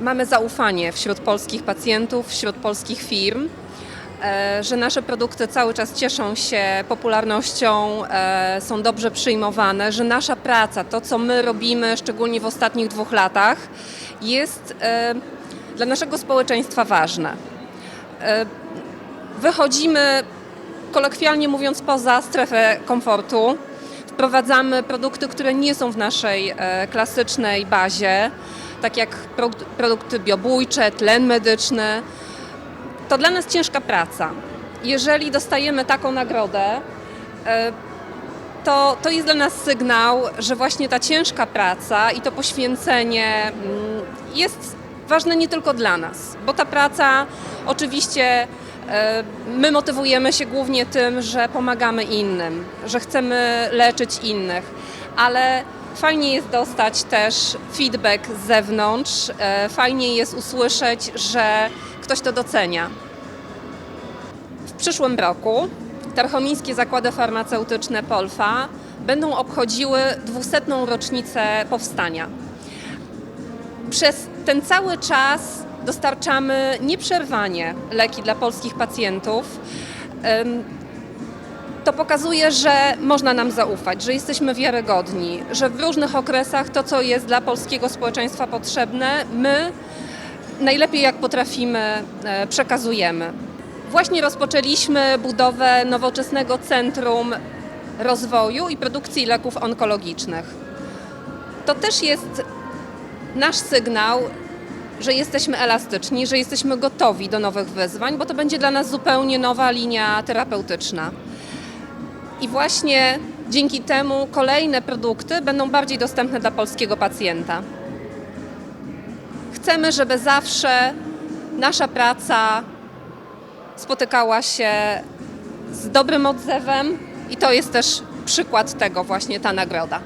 mamy zaufanie wśród polskich pacjentów, wśród polskich firm, e, że nasze produkty cały czas cieszą się popularnością, e, są dobrze przyjmowane, że nasza praca, to co my robimy, szczególnie w ostatnich dwóch latach, jest e, dla naszego społeczeństwa ważne. Wychodzimy, kolokwialnie mówiąc, poza strefę komfortu. Wprowadzamy produkty, które nie są w naszej klasycznej bazie, tak jak produk- produkty biobójcze, tlen medyczny. To dla nas ciężka praca. Jeżeli dostajemy taką nagrodę, e, to, to jest dla nas sygnał, że właśnie ta ciężka praca i to poświęcenie mm, jest ważne nie tylko dla nas, bo ta praca oczywiście e, my motywujemy się głównie tym, że pomagamy innym, że chcemy leczyć innych, ale fajnie jest dostać też feedback z zewnątrz, e, fajnie jest usłyszeć, że ktoś to docenia. W przyszłym roku Tarchomińskie Zakłady Farmaceutyczne Polfa będą obchodziły 200. rocznicę powstania. Przez ten cały czas dostarczamy nieprzerwanie leki dla polskich pacjentów. To pokazuje, że można nam zaufać, że jesteśmy wiarygodni, że w różnych okresach to, co jest dla polskiego społeczeństwa potrzebne, my najlepiej jak potrafimy e, przekazujemy. Właśnie rozpoczęliśmy budowę nowoczesnego centrum rozwoju i produkcji leków onkologicznych. To też jest nasz sygnał, że jesteśmy elastyczni, że jesteśmy gotowi do nowych wyzwań, bo to będzie dla nas zupełnie nowa linia terapeutyczna. I właśnie dzięki temu kolejne produkty będą bardziej dostępne dla polskiego pacjenta. Chcemy, żeby zawsze nasza praca spotykała się z dobrym odzewem i to jest też przykład tego właśnie ta nagroda.